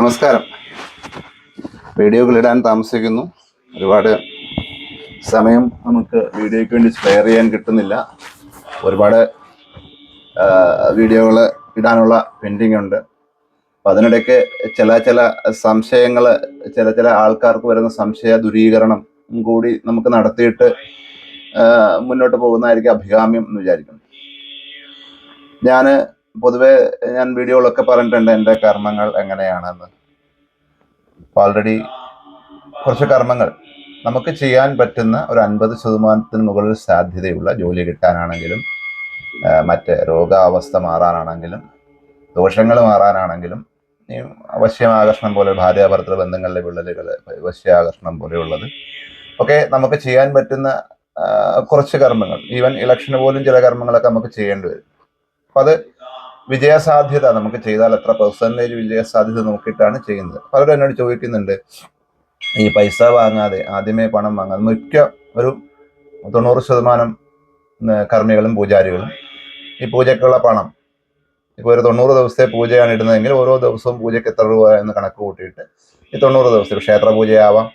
നമസ്കാരം. വീഡിയോകൾ ഇടാൻ താമസിക്കുന്നു. ഒരുപാട് സമയം നമുക്ക് വീഡിയോയ്ക്ക് വേണ്ടി സ്പെയർ ചെയ്യാൻ കിട്ടുന്നില്ല. ഒരുപാട് വീഡിയോകൾ ഇടാനുള്ള പെൻഡിങ് ഉണ്ട്. അപ്പം അതിനിടയ്ക്ക് ചില ചില സംശയങ്ങൾ ചില ചില ആൾക്കാർക്ക് വരുന്ന സംശയ ദുരീകരണം കൂടി നമുക്ക് നടത്തിയിട്ട് മുന്നോട്ട് പോകുന്നതായിരിക്കും അഭികാമ്യം എന്ന് വിചാരിക്കുന്നു. ഞാൻ പൊതുവെ ഞാൻ വീഡിയോകളൊക്കെ പറഞ്ഞിട്ടുണ്ട് എന്റെ കർമ്മങ്ങൾ എങ്ങനെയാണെന്ന്. ഓൾറെഡി കുറച്ച് കർമ്മങ്ങൾ. നമുക്ക് ചെയ്യാൻ പറ്റുന്ന ഒരു അൻപത് ശതമാനത്തിന് മുകളിൽ സാധ്യതയുള്ള ജോലി കിട്ടാനാണെങ്കിലും മറ്റ് രോഗാവസ്ഥ മാറാനാണെങ്കിലും ദോഷങ്ങൾ മാറാനാണെങ്കിലും ഈ വശ്യമാകർഷണം പോലെ ഭാര്യാഭർത്തൃ ബന്ധങ്ങളിലെ വിള്ളലുകൾ വശ്യാകർഷണം പോലെയുള്ളത്. ഒക്കെ നമുക്ക് ചെയ്യാൻ പറ്റുന്ന കുറച്ച് കർമ്മങ്ങൾ. ഈവൻ ഇലക്ഷന് പോലും ചില കർമ്മങ്ങളൊക്കെ നമുക്ക് ചെയ്യേണ്ടി വരും. അപ്പം അത് വിജയസാധ്യത നമുക്ക് ചെയ്താൽ എത്ര പെർസെന്റേജ് വിജയസാധ്യത നോക്കിയിട്ടാണ് ചെയ്യുന്നത്. പലരും എന്നോട് ചോദിക്കുന്നുണ്ട് ഈ പൈസ വാങ്ങാതെ ആദ്യമേ പണം വാങ്ങാതെ മിക്ക ഒരു തൊണ്ണൂറ് ശതമാനം കർമ്മികളും പൂജാരികളും ഈ പൂജയ്ക്കുള്ള പണം ഇപ്പോൾ ഒരു തൊണ്ണൂറ് ദിവസത്തെ പൂജയാണ് ഇടുന്നതെങ്കിൽ ഓരോ ദിവസവും പൂജയ്ക്ക് എത്ര രൂപ എന്ന് കണക്ക് കൂട്ടിയിട്ട് ഈ തൊണ്ണൂറ് ദിവസത്തിൽ ക്ഷേത്ര പൂജയാവാം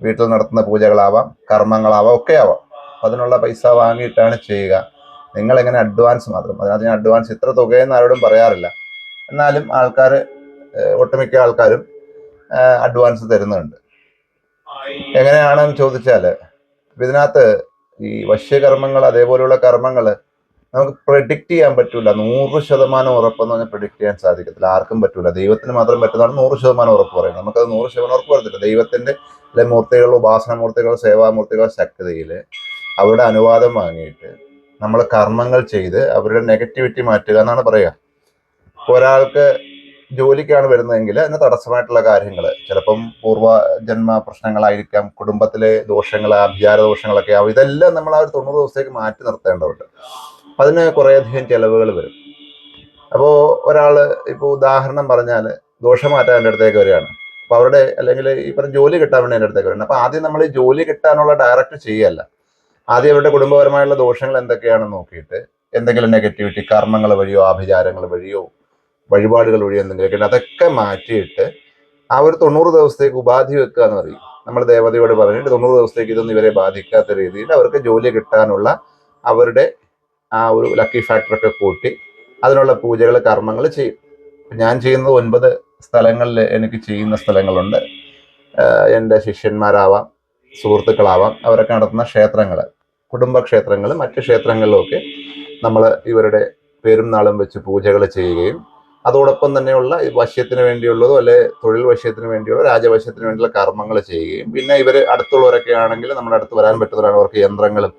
വീട്ടിൽ നടത്തുന്ന പൂജകളാവാം കർമ്മങ്ങളാവാം ഒക്കെ ആവാം അതിനുള്ള പൈസ വാങ്ങിയിട്ടാണ് ചെയ്യുക. നിങ്ങൾ എങ്ങനെ അഡ്വാൻസ് മാത്രം അതിനകത്ത് ഞാൻ അഡ്വാൻസ് ഇത്ര തുകയെന്ന് ആരോടും പറയാറില്ല. എന്നാലും ആൾക്കാർ ഒട്ടുമിക്ക ആൾക്കാരും അഡ്വാൻസ് തരുന്നുണ്ട്. എങ്ങനെയാണെന്ന് ചോദിച്ചാൽ ഇതിനകത്ത് ഈ വശ്യകർമ്മങ്ങൾ അതേപോലെയുള്ള കർമ്മങ്ങൾ നമുക്ക് പ്രഡിക്റ്റ് ചെയ്യാൻ പറ്റില്ല നൂറ് ശതമാനം ഉറപ്പെന്ന് പറഞ്ഞാൽ പ്രഡിക്റ്റ് ചെയ്യാൻ സാധിക്കത്തില്ല. ആർക്കും പറ്റില്ല ദൈവത്തിന് മാത്രം പറ്റുന്നതാണ് നൂറ് ശതമാനം ഉറപ്പ് പറയുന്നത്. നമുക്കത് നൂറ് ശതമാനം ഉറപ്പ് പറയത്തില്ല ദൈവത്തിന്റെ അല്ലെ മൂർത്തികൾ ഉപാസനമൂർത്തികൾ സേവാമൂർത്തികൾ ശക്തിയിൽ അവരുടെ അനുവാദം വാങ്ങിയിട്ട് നമ്മൾ കർമ്മങ്ങൾ ചെയ്ത് അവരുടെ നെഗറ്റിവിറ്റി മാറ്റുക എന്നാണ് പറയുക. ഒരാൾക്ക് ജോലിക്കാണ് വരുന്നതെങ്കിൽ അതിന് തടസ്സമായിട്ടുള്ള കാര്യങ്ങൾ ചിലപ്പം പൂർവജന്മ പ്രശ്നങ്ങളായിരിക്കാം കുടുംബത്തിലെ ദോഷങ്ങൾ അഭിചാര ദോഷങ്ങളൊക്കെ ആവും. ഇതെല്ലാം നമ്മൾ ആ ഒരു തൊണ്ണൂറ് ദിവസത്തേക്ക് മാറ്റി നിർത്തേണ്ടതുണ്ട്. അതിന് കുറേയധികം ചിലവുകൾ വരും. അപ്പോൾ ഒരാൾ ഇപ്പോൾ ഉദാഹരണം പറഞ്ഞാൽ ദോഷം മാറ്റാൻ എന്റെ അടുത്തേക്ക് വരികയാണ്. അപ്പോൾ അവരുടെ അല്ലെങ്കിൽ ഇപ്പം ജോലി കിട്ടാൻ വേണ്ടി എന്റെ അടുത്തേക്ക് വരുന്നത് അപ്പോൾ ആദ്യം നമ്മൾ ജോലി കിട്ടാനുള്ള ഡയറക്റ്റ് ചെയ്യല്ല. ആദ്യം അവരുടെ കുടുംബപരമായുള്ള ദോഷങ്ങൾ എന്തൊക്കെയാണെന്ന് നോക്കിയിട്ട് എന്തെങ്കിലും നെഗറ്റിവിറ്റി കർമ്മങ്ങൾ വഴിയോ ആഭിചാരങ്ങൾ വഴിയോ വഴിപാടുകൾ വഴിയോ എന്തെങ്കിലുമൊക്കെ അതൊക്കെ മാറ്റിയിട്ട് ആ ഒരു തൊണ്ണൂറ് ദിവസത്തേക്ക് ഉപാധി വെക്കുക എന്ന് പറയും. നമ്മൾ ദേവതയോട് പറഞ്ഞിട്ട് തൊണ്ണൂറ് ദിവസത്തേക്ക് ഇതൊന്നും ഇവരെ ബാധിക്കാത്ത രീതിയിൽ അവർക്ക് ജോലി കിട്ടാനുള്ള അവരുടെ ആ ഒരു ലക്കി ഫാക്ടറൊക്കെ കൂട്ടി അതിനുള്ള പൂജകൾ കർമ്മങ്ങൾ ചെയ്യും. ഞാൻ ചെയ്യുന്നത് ഒൻപത് സ്ഥലങ്ങളിൽ എനിക്ക് ചെയ്യുന്ന സ്ഥലങ്ങളുണ്ട്. എന്റെ ശിഷ്യന്മാരാവാം സുഹൃത്തുക്കളാവാം. അവരൊക്കെ നടത്തുന്ന ക്ഷേത്രങ്ങൾ കുടുംബക്ഷേത്രങ്ങൾ മറ്റ് ക്ഷേത്രങ്ങളിലുമൊക്കെ നമ്മൾ ഇവരുടെ പേരും നാളും വെച്ച് പൂജകൾ ചെയ്യുകയും അതോടൊപ്പം തന്നെയുള്ള വശ്യത്തിന് വേണ്ടിയുള്ളതോ അല്ലെ തൊഴിൽ വശ്യത്തിന് വേണ്ടിയുള്ള രാജവശ്യത്തിന് വേണ്ടിയുള്ള കർമ്മങ്ങൾ ചെയ്യുകയും പിന്നെ ഇവർ അടുത്തുള്ളവരൊക്കെ ആണെങ്കിൽ നമ്മുടെ അടുത്ത് വരാൻ പറ്റുന്നവരാണ്. അവർക്ക് യന്ത്രങ്ങളും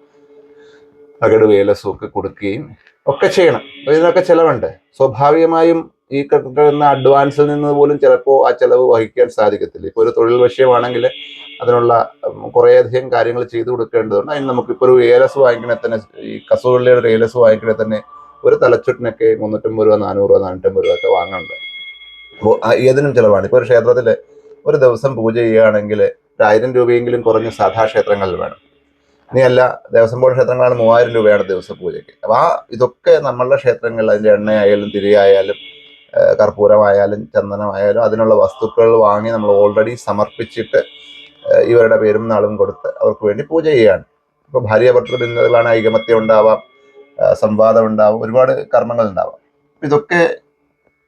അകട് വേലസും ഒക്കെ കൊടുക്കുകയും ഒക്കെ ചെയ്യണം. ഇതിനൊക്കെ ചിലവുണ്ട്. സ്വാഭാവികമായും ഈ കിട്ടുന്ന അഡ്വാൻസിൽ നിന്ന് പോലും ചിലപ്പോൾ ആ ചിലവ് വഹിക്കാൻ സാധിക്കത്തില്ല. ഇപ്പോൾ ഒരു തൊഴിൽ വിഷയമാണെങ്കിൽ അതിനുള്ള കുറേയധികം കാര്യങ്ങൾ ചെയ്തു കൊടുക്കേണ്ടതുണ്ട്. അതിന് നമുക്കിപ്പോൾ ഒരു ഏലസ് വാങ്ങിക്കണേ തന്നെ ഈ കസുവള്ളിയുടെ ഒരു ഏലസ് വാങ്ങിക്കണേ തന്നെ ഒരു തലച്ചുട്ടിനൊക്കെ മുന്നൂറ്റമ്പത് രൂപ നാനൂറ് രൂപ നാനൂറ്റമ്പത് രൂപ ഒക്കെ വാങ്ങുന്നുണ്ട് അപ്പോൾ ഏതിനും ചിലവാണ്. ഇപ്പോൾ ഒരു ക്ഷേത്രത്തിൽ ഒരു ദിവസം പൂജ ചെയ്യുകയാണെങ്കിൽ ഒരു ആയിരം രൂപയെങ്കിലും കുറഞ്ഞ സാധാ ക്ഷേത്രങ്ങളിൽ വേണം. ഇനിയല്ല ദേവസ്വം ബോർഡ് ക്ഷേത്രങ്ങളാണ് മൂവായിരം രൂപയാണ് ദിവസ പൂജയ്ക്ക്. അപ്പോൾ ആ ഇതൊക്കെ നമ്മളുടെ ക്ഷേത്രങ്ങളിൽ അതിന്റെ എണ്ണയായാലും തിരിയായാലും കർപ്പൂരമായാലും ചന്ദനമായാലും അതിനുള്ള വസ്തുക്കൾ വാങ്ങി നമ്മൾ ഓൾറെഡി സമർപ്പിച്ചിട്ട് ഇവരുടെ പേരും നാളും കൊടുത്ത് അവർക്ക് വേണ്ടി പൂജ ചെയ്യുകയാണ്. ഇപ്പോൾ ഭാര്യ ഭർത്തൃ ബന്ധങ്ങളാണ് ഐകമത്യം ഉണ്ടാവാം സംവാദം ഉണ്ടാവും ഒരുപാട് കർമ്മങ്ങൾ ഉണ്ടാവാം. ഇതൊക്കെ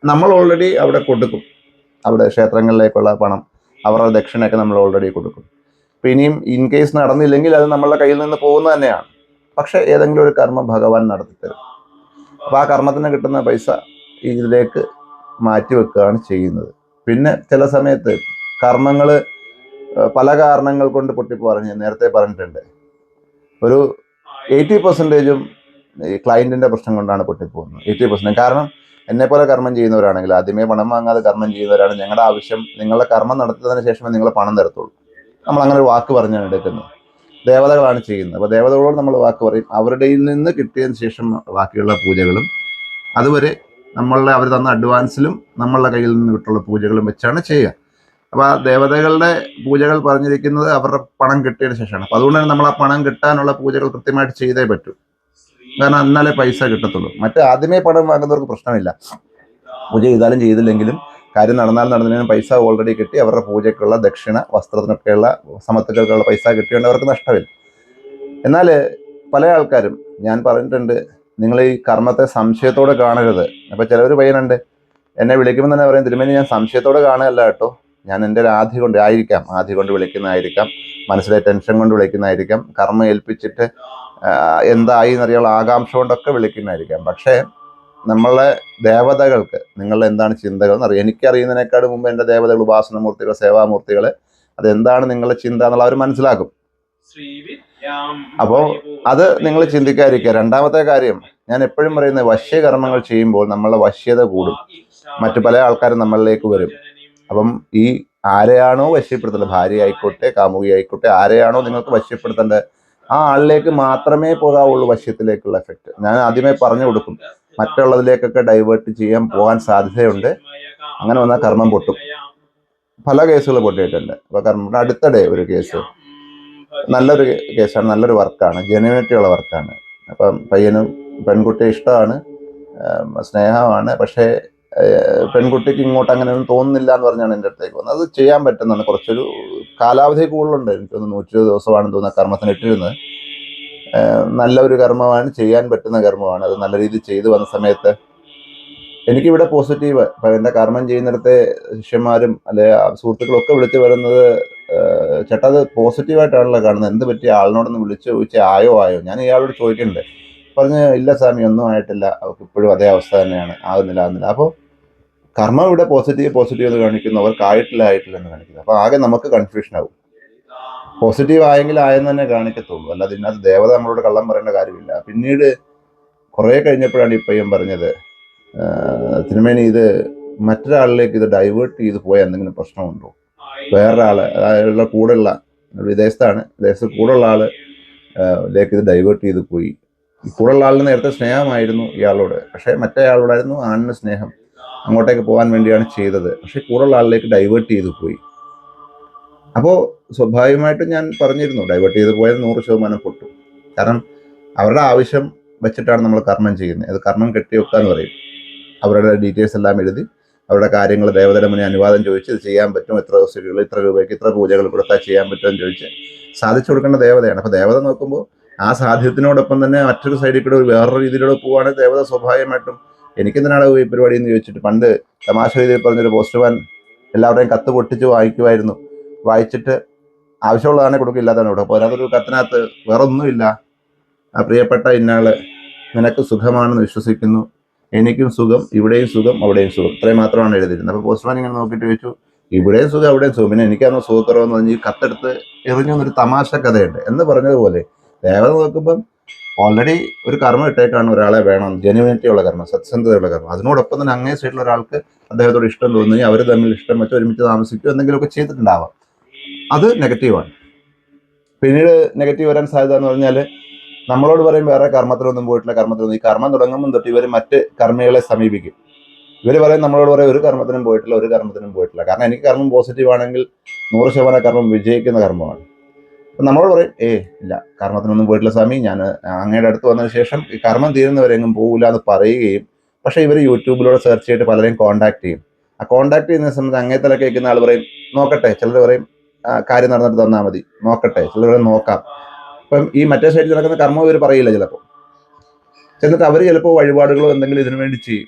നമ്മൾ ഓൾറെഡി അവിടെ കൊടുക്കും. അവിടെ ക്ഷേത്രങ്ങളിലേക്കുള്ള പണം അവരുടെ ദക്ഷിണയൊക്കെ നമ്മൾ ഓൾറെഡി കൊടുക്കും. അപ്പോൾ ഇനിയും ഇൻ കേസ് നടന്നില്ലെങ്കിൽ അത് നമ്മളുടെ കയ്യിൽ നിന്ന് പോകുന്നത് തന്നെയാണ്. പക്ഷെ ഏതെങ്കിലും ഒരു കർമ്മം ഭഗവാൻ നടത്തി തരും. അപ്പോൾ ആ കർമ്മത്തിന് കിട്ടുന്ന പൈസ ഇതിലേക്ക് മാറ്റി വെക്കുകയാണ് ചെയ്യുന്നത്. പിന്നെ ചില സമയത്ത് കർമ്മങ്ങൾ പല കാരണങ്ങൾ കൊണ്ട് പൊട്ടിപ്പോറഞ്ഞ് നേരത്തെ പറഞ്ഞിട്ടുണ്ട്. ഒരു എയ്റ്റി പെർസെന്റേജും ഈ ക്ലയന്റിന്റെ പ്രശ്നം കൊണ്ടാണ് പൊട്ടിപ്പോകുന്നത്. എയ്റ്റി പെർസെന്റ് കാരണം എന്നെ പോലെ കർമ്മം ചെയ്യുന്നവരാണെങ്കിൽ ആദ്യമേ പണം വാങ്ങാതെ കർമ്മം ചെയ്യുന്നവരാണ്. ഞങ്ങളുടെ ആവശ്യം നിങ്ങളുടെ കർമ്മം നടത്തുന്നതിന് ശേഷമേ നിങ്ങൾ പണം തരത്തുള്ളൂ. നമ്മൾ അങ്ങനെ ഒരു വാക്ക് പറഞ്ഞാണ് എടുക്കുന്നത്. ദേവതകളാണ് ചെയ്യുന്നത്. അപ്പോൾ ദേവതകളോട് നമ്മൾ വാക്ക് പറയും. അവരുടെ നിന്ന് കിട്ടിയതിന് ശേഷം ബാക്കിയുള്ള പൂജകളും അതുവരെ നമ്മളുടെ അവർ തന്ന അഡ്വാൻസിലും നമ്മളുടെ കയ്യിൽ നിന്ന് വിട്ടുള്ള പൂജകളും വെച്ചാണ് ചെയ്യുക. അപ്പോൾ ആ ദേവതകളുടെ പൂജകൾ പറഞ്ഞിരിക്കുന്നത് അവരുടെ പണം കിട്ടിയതിന് ശേഷമാണ്. അപ്പോൾ തന്നെ നമ്മൾ ആ പണം കിട്ടാനുള്ള പൂജകൾ കൃത്യമായിട്ട് ചെയ്തേ പറ്റൂ. കാരണം എന്നാലേ പൈസ കിട്ടത്തുള്ളൂ. മറ്റേ ആദ്യമേ പണം വാങ്ങുന്നവർക്ക് പ്രശ്നമില്ല. പൂജ ചെയ്താലും ചെയ്തില്ലെങ്കിലും കാര്യം നടന്നാലും നടന്നതിനും പൈസ ഓൾറെഡി കിട്ടി. അവരുടെ പൂജയ്ക്കുള്ള ദക്ഷിണ വസ്ത്രത്തിനൊക്കെയുള്ള സമത്വങ്ങൾക്കുള്ള പൈസ കിട്ടിയുണ്ട് അവർക്ക് നഷ്ടമില്ല. എന്നാൽ പല ആൾക്കാരും ഞാൻ പറഞ്ഞിട്ടുണ്ട് നിങ്ങൾ ഈ കർമ്മത്തെ സംശയത്തോടെ കാണരുത്. അപ്പോൾ ചിലവർ പയ്യനുണ്ട് എന്നെ വിളിക്കുമ്പോൾ തന്നെ പറയും തിരുമേനി ഞാൻ സംശയത്തോടെ കാണുകയല്ല കേട്ടോ. ഞാൻ എന്റെ ഒരു ആധി കൊണ്ട് ആയിരിക്കാം. ആധി കൊണ്ട് വിളിക്കുന്നതായിരിക്കാം. മനസ്സിലെ ടെൻഷൻ കൊണ്ട് വിളിക്കുന്നതായിരിക്കാം. കർമ്മം ഏൽപ്പിച്ചിട്ട് എന്തായി എന്നറിയാനുള്ള ആകാംക്ഷ കൊണ്ടൊക്കെ വിളിക്കുന്നതായിരിക്കാം. പക്ഷേ നമ്മളെ ദേവതകൾക്ക് നിങ്ങളുടെ എന്താണ് ചിന്തകൾ എന്നറിയാം. എനിക്കറിയുന്നതിനേക്കാൾ മുമ്പ് എന്റെ ദേവതകൾ ഉപാസനമൂർത്തികൾ സേവാമൂർത്തികൾ അതെന്താണ് നിങ്ങളുടെ ചിന്ത എന്നുള്ള അവർ മനസ്സിലാക്കും. അപ്പോൾ അത് നിങ്ങൾ ചിന്തിക്കാതിരിക്കുക. രണ്ടാമത്തെ കാര്യം ഞാൻ എപ്പോഴും പറയുന്നത് വശ്യകർമ്മങ്ങൾ ചെയ്യുമ്പോൾ നമ്മളുടെ വശ്യത കൂടും. മറ്റു പല ആൾക്കാരും നമ്മളിലേക്ക് വരും. അപ്പം ഈ ആരെയാണോ വശ്യപ്പെടുത്തേണ്ടത്? ഭാര്യ ആയിക്കോട്ടെ കാമുകി ആയിക്കോട്ടെ ആരെയാണോ നിങ്ങൾക്ക് വശ്യപ്പെടുത്തേണ്ടത്? ആ ആളിലേക്ക് മാത്രമേ പോകാവുള്ളൂ വശ്യത്തിലേക്കുള്ള എഫക്റ്റ് ഞാൻ ആദ്യമേ പറഞ്ഞു കൊടുക്കും. മറ്റുള്ളതിലേക്കൊക്കെ ഡൈവേർട്ട് ചെയ്യാൻ പോകാൻ സാധ്യതയുണ്ട്. അങ്ങനെ വന്നാൽ കർമ്മം പൊട്ടും. പല കേസുകൾ പൊട്ടിയിട്ടുണ്ട്. അപ്പോൾ കർമ്മം അടുത്തിടെ ഒരു കേസ് നല്ലൊരു കേസാണ് നല്ലൊരു വർക്കാണ് ജെനുവിനിറ്റി ഉള്ള വർക്കാണ്. അപ്പം പയ്യനും പെൺകുട്ടിയെ ഇഷ്ടമാണ് സ്നേഹമാണ് പക്ഷേ പെൺകുട്ടിക്ക് ഇങ്ങോട്ട് അങ്ങനെ ഒന്നും തോന്നുന്നില്ല എന്ന് പറഞ്ഞാണ് എന്റെ അടുത്തേക്ക് വന്നത്. അത് ചെയ്യാൻ പറ്റുന്നതാണ്. കുറച്ചൊരു കാലാവധി കൂടുതലുണ്ട്. എനിക്ക് തോന്നുന്നു നൂറ്റി ഇരുപത് ദിവസമാണെന്ന് തോന്നുന്ന കർമ്മത്തിന് ഇട്ടിരുന്നത്. നല്ലൊരു കർമ്മമാണ് ചെയ്യാൻ പറ്റുന്ന കർമ്മമാണ്. അത് നല്ല രീതിയിൽ ചെയ്തു വന്ന സമയത്ത് എനിക്കിവിടെ പോസിറ്റീവ് എന്റെ കർമ്മം ചെയ്യുന്നിടത്തെ ശിഷ്യന്മാരും അല്ലെ സുഹൃത്തുക്കളൊക്കെ വിളിച്ചു വരുന്നത് ചേട്ടാ അത് പോസിറ്റീവായിട്ടാണല്ലോ കാണുന്നത്. എന്ത് പറ്റിയ ആളിനോടൊന്ന് വിളിച്ചു ചോദിച്ചാൽ ആയോ ആയോ? ഞാൻ ഇയാളോട് ചോദിക്കുന്നുണ്ട് പറഞ്ഞ് ഇല്ല സ്വാമി ഒന്നും ആയിട്ടില്ല. അവർക്ക് ഇപ്പോഴും അതേ അവസ്ഥ തന്നെയാണ്. ആകുന്നില്ല ആകുന്നില്ല. അപ്പോൾ കർമ്മം ഇവിടെ പോസിറ്റീവ് പോസിറ്റീവ് എന്ന് കാണിക്കുന്നു. അവർക്ക് ആയിട്ടില്ല ആയിട്ടില്ല എന്ന് കാണിക്കുന്നു. അപ്പോൾ ആകെ നമുക്ക് കൺഫ്യൂഷൻ ആവും. പോസിറ്റീവ് ആയെങ്കിൽ ആയെന്ന് തന്നെ കാണിക്കത്തുള്ളൂ. അല്ലാതെ ഇതിനകത്ത് ദേവത നമ്മളോട് കള്ളം പറയേണ്ട കാര്യമില്ല. പിന്നീട് കുറേ കഴിഞ്ഞപ്പോഴാണ് ഈ പയ്യൻ പറഞ്ഞത് "ആഹ്, തിരുമേനി ഇത് മറ്റൊരാളിലേക്ക് ഇത് ഡൈവേർട്ട് ചെയ്ത് പോയാൽ എന്തെങ്കിലും പ്രശ്നമുണ്ടോ? വേറൊരാൾ അതായത് കൂടെയുള്ള വിദേശത്താണ്. വിദേശത്ത് കൂടെയുള്ള ആൾ ഇതിലേക്ക് ഇത് ഡൈവേർട്ട് ചെയ്ത് പോയി. കൂടെയുള്ള ആളിന് നേരത്തെ സ്നേഹമായിരുന്നു ഇയാളോട്. പക്ഷേ മറ്റേ ആളോടായിരുന്നു ആണിന് സ്നേഹം. അങ്ങോട്ടേക്ക് പോകാൻ വേണ്ടിയാണ് ചെയ്തത്. പക്ഷേ കൂടെയുള്ള ആളിലേക്ക് ഡൈവേർട്ട് ചെയ്ത് പോയി. അപ്പോൾ സ്വാഭാവികമായിട്ടും ഞാൻ പറഞ്ഞിരുന്നു ഡൈവേർട്ട് ചെയ്ത് പോയത് നൂറ് ശതമാനം പൊട്ടു. കാരണം അവരുടെ ആവശ്യം വെച്ചിട്ടാണ് നമ്മൾ കർമ്മം ചെയ്യുന്നത്. അത് കർമ്മം കെട്ടിവെക്കുക എന്ന് പറയും. അവരുടെ ഡീറ്റെയിൽസ് എല്ലാം എഴുതി അവരുടെ കാര്യങ്ങൾ ദേവതയുടെ മുന്നിൽ അനുവാദം ചോദിച്ച് ഇത് ചെയ്യാൻ പറ്റും എത്ര ദിവസങ്ങൾ ഇത്ര രൂപയ്ക്ക് ഇത്ര പൂജകൾ കൊടുത്താൽ ചെയ്യാൻ പറ്റുമെന്ന് ചോദിച്ച് സാധിച്ചു കൊടുക്കേണ്ട ദേവതയാണ്. അപ്പോൾ ദേവത നോക്കുമ്പോൾ ആ സാധ്യത്തിനോടൊപ്പം തന്നെ മറ്റൊരു സൈഡിൽ കൂടെ വേറൊരു രീതിയിലൂടെ പോവുകയാണെങ്കിൽ ദേവത സ്വാഭാവികമായിട്ടും എനിക്കെന്തിനാണ് ഈ പരിപാടി എന്ന് ചോദിച്ചിട്ട് പണ്ട് തമാശ രീതിയിൽ പറഞ്ഞൊരു പോസ്റ്റ്മാൻ എല്ലാവരുടെയും കത്ത് പൊട്ടിച്ച് വായിക്കുമായിരുന്നു വായിച്ചിട്ട് ആവശ്യമുള്ളതാണെ കൊടുക്കില്ലാത്തതാണ് ഇവിടെ. അതിനകത്തൊരു കത്തിനകത്ത് വേറൊന്നുമില്ല. ആ പ്രിയപ്പെട്ട ഇന്നാൾ നിനക്ക് സുഖമാണെന്ന് വിശ്വസിക്കുന്നു. എനിക്കും സുഖം ഇവിടെയും സുഖം അവിടെയും സുഖം. ഇത്രയും മാത്രമാണ് എഴുതിയിരുന്നത്. അപ്പോൾ പോസ്റ്റ്മാൻ ഇങ്ങനെ നോക്കിയിട്ട് ചോദിച്ചു ഇവിടെയും സുഖം അവിടെയും സുഖം. പിന്നെ എനിക്കാണോ സുഖക്കുറവെന്ന് പറഞ്ഞ് ഈ കത്തെടുത്ത് എറിഞ്ഞു എന്നൊരു തമാശ കഥയുണ്ട്. എന്ന് പറഞ്ഞതുപോലെ ദേവത നോക്കുമ്പം ഓൾറെഡി ഒരു കർമ്മം ഇട്ടേക്കാണ് ഒരാളെ വേണം ജെനുവിനിറ്റി ഉള്ള കർമ്മം സത്യസന്ധതയുള്ള കർമ്മം. അതിനോടൊപ്പം തന്നെ അങ്ങേ സൈഡിൽ ഒരാൾക്ക് അദ്ദേഹത്തോട് ഇഷ്ടം തോന്നി അവർ തമ്മിൽ ഇഷ്ടം വെച്ച് ഒരുമിച്ച് താമസിക്കുക എന്തെങ്കിലുമൊക്കെ ചെയ്തിട്ടുണ്ടാവാം. അത് നെഗറ്റീവാണ് പിന്നീട് നെഗറ്റീവ് വരാൻ സാധ്യത എന്ന് പറഞ്ഞാൽ നമ്മളോട് പറയും വേറെ കർമ്മത്തിലൊന്നും പോയിട്ടില്ല കർമ്മത്തിലൊന്നും ഈ കർമ്മം തുടങ്ങുമ്പോൾ തൊട്ട് ഇവർ മറ്റ് കർമ്മികളെ സമീപിക്കും. ഇവർ പറയും നമ്മളോട് പറയും ഒരു കർമ്മത്തിനും പോയിട്ടില്ല ഒരു കർമ്മത്തിനും പോയിട്ടില്ല. കാരണം എനിക്ക് കർമ്മം പോസിറ്റീവ് ആണെങ്കിൽ നൂറ് ശതമാനം കർമ്മം വിജയിക്കുന്ന കർമ്മമാണ്. അപ്പം നമ്മളോട് പറയും ഏ ഇല്ല കർമ്മത്തിനൊന്നും പോയിട്ടില്ല സ്വാമി. ഞാൻ അങ്ങയുടെ അടുത്ത് വന്നതിന് ശേഷം ഈ കർമ്മം തീരുന്നവരെങ്ങും പോകില്ല എന്ന് പറയുകയും പക്ഷേ ഇവർ യൂട്യൂബിലൂടെ സെർച്ച് ചെയ്തിട്ട് പലരെയും കോൺടാക്ട് ചെയ്യും. ആ കോൺടാക്ട് ചെയ്യുന്ന സമയത്ത് അങ്ങേ തല കേൾക്കുന്ന ആൾ പറയും നോക്കട്ടെ. ചിലർ പറയും "ആ, കാര്യം നടന്നിട്ട് തന്നാൽ മതി. നോക്കട്ടെ. ചിലർ പറയും നോക്കാം. ഇപ്പം ഈ മറ്റേ സൈഡിൽ നടക്കുന്ന കർമ്മം ഇവർ പറയില്ല ചിലപ്പോൾ എന്നിട്ട് അവർ ചിലപ്പോൾ വഴിപാടുകളോ എന്തെങ്കിലും ഇതിനു വേണ്ടി ചെയ്യും.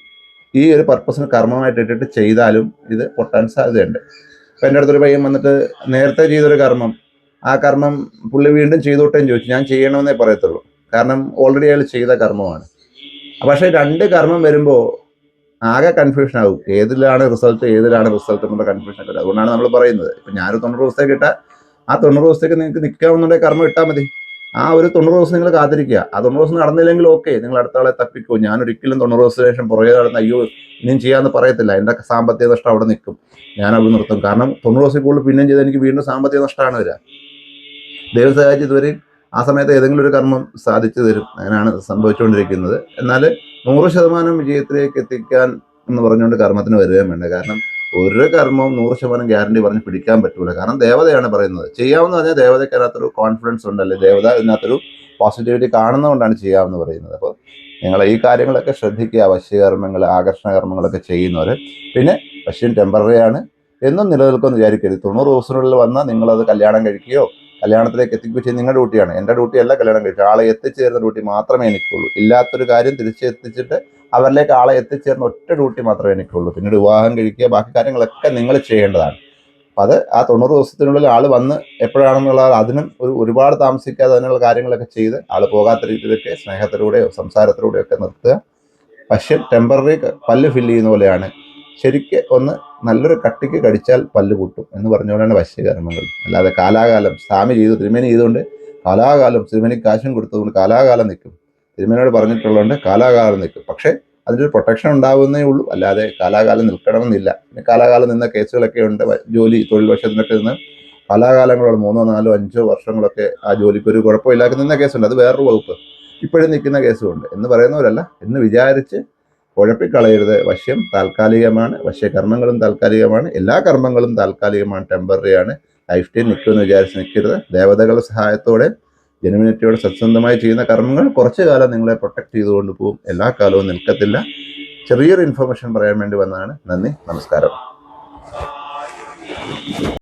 ഈ ഒരു പർപ്പസിന് കർമ്മമായിട്ട് ഇട്ടിട്ട് ചെയ്താലും ഇത് പൊട്ടാൻ സാധ്യതയുണ്ട്. അപ്പം എന്റെ അടുത്തൊരു പയ്യൻ വന്നിട്ട് നേരത്തെ ചെയ്തൊരു കർമ്മം ആ കർമ്മം പുള്ളി വീണ്ടും ചെയ്തോട്ടേന്ന് ചോദിച്ചു. ഞാൻ ചെയ്യണമെന്നേ പറയത്തുള്ളൂ. കാരണം ഓൾറെഡി അയാൾ ചെയ്ത കർമ്മമാണ്. പക്ഷേ രണ്ട് കർമ്മം വരുമ്പോൾ ആകെ കൺഫ്യൂഷൻ ആകും ഏതിലാണ് റിസൾട്ട് ഏതിലാണ് റിസൾട്ട് എന്നുള്ള കൺഫ്യൂഷൻ അതുകൊണ്ടാണ് നമ്മൾ പറയുന്നത്. ഇപ്പം ഞാനൊരു തൊണ്ണൂറ് ദിവസത്തേക്ക് ഇട്ടാൽ ആ തൊണ്ണൂറ് ദിവസത്തേക്ക് നിങ്ങൾക്ക് നിൽക്കാമെന്നുണ്ടെങ്കിൽ കർമ്മം ഇട്ടാൽ മതി. ആ ഒരു തൊണ്ണൂറ് ദിവസം നിങ്ങൾ കാത്തിരിക്കുക. ആ തൊണ്ണൂറ് ദിവസം നടന്നില്ലെങ്കിൽ ഓക്കെ നിങ്ങൾ അടുത്ത ആളെ തപ്പിക്കോ. ഞാൻ ഒരിക്കലും തൊണ്ണൂറ് ദിവസത്തിന് ശേഷം പുറകെ നടന്ന് അയ്യോ ഇനിയും ചെയ്യാമെന്ന് പറയത്തില്ല. എന്റെ സാമ്പത്തിക നഷ്ടം അവിടെ നിൽക്കും. ഞാൻ അവിടെ നിർത്തും. കാരണം തൊണ്ണൂറ് ദിവസം കൂടുതൽ പിന്നെയും ചെയ്താൽ എനിക്ക് വീണ്ടും സാമ്പത്തിക നഷ്ടമാണ് വരിക. ദൈവം സഹായിച്ച് ഇതുവരെയും ആ സമയത്ത് ഏതെങ്കിലും ഒരു കർമ്മം സാധിച്ചു തരും. അങ്ങനെയാണ് സംഭവിച്ചുകൊണ്ടിരിക്കുന്നത്. എന്നാൽ നൂറ് ശതമാനം വിജയത്തിലേക്ക് എത്തിക്കാൻ എന്ന് പറഞ്ഞുകൊണ്ട് കർമ്മത്തിന് വരികയും വേണ്ട. കാരണം ഒരു കർമ്മവും നൂറ് ശതമാനം ഗ്യാരണ്ടി പറഞ്ഞ് പിടിക്കാൻ പറ്റൂല. കാരണം ദേവതയാണ് പറയുന്നത്. ചെയ്യാമെന്ന് പറഞ്ഞാൽ ദേവതയ്ക്ക് അതിനകത്തൊരു കോൺഫിഡൻസ് അല്ലെങ്കിൽ ദേവത ഇതിനകത്തൊരു പോസിറ്റിവിറ്റി കാണുന്നതുകൊണ്ടാണ് ചെയ്യാമെന്ന് പറയുന്നത്. അപ്പോൾ നിങ്ങൾ ഈ കാര്യങ്ങളൊക്കെ ശ്രദ്ധിക്കുക. വശ്യകർമ്മങ്ങൾ ആകർഷണ കർമ്മങ്ങളൊക്കെ ചെയ്യുന്നവർ പിന്നെ വശ്യം ടെമ്പററി ആണ് എന്നും നിലനിൽക്കുമെന്ന് വിചാരിക്കരുത്. തൊണ്ണൂറ് ദിവസത്തിനുള്ളിൽ വന്നാൽ നിങ്ങളത് കല്യാണം കഴിക്കുകയോ കല്യാണത്തിലേക്ക് എത്തിക്കുകയോ ചെയ്യുന്നത് നിങ്ങളുടെ ഡ്യൂട്ടിയാണ് എന്റെ ഡ്യൂട്ടിയല്ല കല്യാണം കഴിക്കുക. ആളെ എത്തിച്ചേരുന്ന ഡ്യൂട്ടി മാത്രമേ എനിക്കുള്ളൂ. ഇല്ലാത്തൊരു കാര്യം തിരിച്ചെത്തിച്ചിട്ട് അവരിലേക്ക് ആളെ എത്തിച്ചേർന്ന ഒറ്റ ഡ്യൂട്ടി മാത്രമേ എനിക്കുള്ളൂ. പിന്നീട് വിവാഹം കഴിക്കുക ബാക്കി കാര്യങ്ങളൊക്കെ നിങ്ങൾ ചെയ്യേണ്ടതാണ്. അപ്പം അത് ആ തൊണ്ണൂറ് ദിവസത്തിനുള്ളിൽ ആൾ വന്ന് എപ്പോഴാണെന്നുള്ള അതിനും ഒരു ഒരുപാട് താമസിക്കാതെ അതിനുള്ള കാര്യങ്ങളൊക്കെ ചെയ്ത് ആൾ പോകാത്ത രീതിയിലൊക്കെ സ്നേഹത്തിലൂടെയോ സംസാരത്തിലൂടെയോ ഒക്കെ നിർത്തുക. പക്ഷെ ടെമ്പററി പല്ല് ഫില്ല് ചെയ്യുന്ന പോലെയാണ്. ശരിക്ക് ഒന്ന് നല്ലൊരു കട്ടിക്ക് കടിച്ചാൽ പല്ല് കൂട്ടും എന്ന് പറഞ്ഞുകൊണ്ടാണ് വശ്യകർമ്മങ്ങൾ. അല്ലാതെ കാലാകാലം സ്വാമി ചെയ്തു തിരുമേനി ചെയ്തുകൊണ്ട് കാലാകാലം തിരുമേനിക്ക് കാശും കൊടുത്തതുകൊണ്ട് കാലാകാലം നിൽക്കും. തിരുമേനോട് പറഞ്ഞിട്ടുള്ളതുകൊണ്ട് കാലാകാലം നിൽക്കും. പക്ഷേ അതിലൊരു പ്രൊട്ടക്ഷൻ ഉണ്ടാവുന്നേ ഉള്ളൂ. അല്ലാതെ കാലാകാലം നിൽക്കണമെന്നില്ല. പിന്നെ കാലാകാലം നിന്ന കേസുകളൊക്കെ ഉണ്ട്. ജോലി തൊഴിൽ വശത്തിനൊക്കെ നിന്ന് കാലാകാലങ്ങളോട് മൂന്നോ നാലോ അഞ്ചോ വർഷങ്ങളൊക്കെ ആ ജോലിക്ക് ഒരു കുഴപ്പമില്ലാതെ നിന്ന കേസുണ്ട്. അത് വേറൊരു വകുപ്പ് ഇപ്പോഴും നിൽക്കുന്ന കേസുമുണ്ട്. എന്ന് പറയുന്നവരല്ല. എന്ന് വിചാരിച്ച് കുഴപ്പിക്കളയരുത്. വശ്യം താൽക്കാലികമാണ്. വശ്യകർമ്മങ്ങളും താൽക്കാലികമാണ്. എല്ലാ കർമ്മങ്ങളും താൽക്കാലികമാണ്. ടെമ്പററി ആണ്. ലൈഫ് ടൈം നിൽക്കുമെന്ന് വിചാരിച്ച് നിൽക്കരുത്. ദേവതകളുടെ സഹായത്തോടെ ജനുവിനിറ്റിയോടെ സത്യസന്ധമായി ചെയ്യുന്ന കർമ്മങ്ങൾ കുറച്ചു കാലം നിങ്ങളെ പ്രൊട്ടക്ട് ചെയ്തുകൊണ്ട് പോകും. എല്ലാ കാലവും നിൽക്കത്തില്ല. ചെറിയൊരു ഇൻഫർമേഷൻ പറയാൻ വേണ്ടി വന്നതാണ്. നന്ദി. നമസ്കാരം.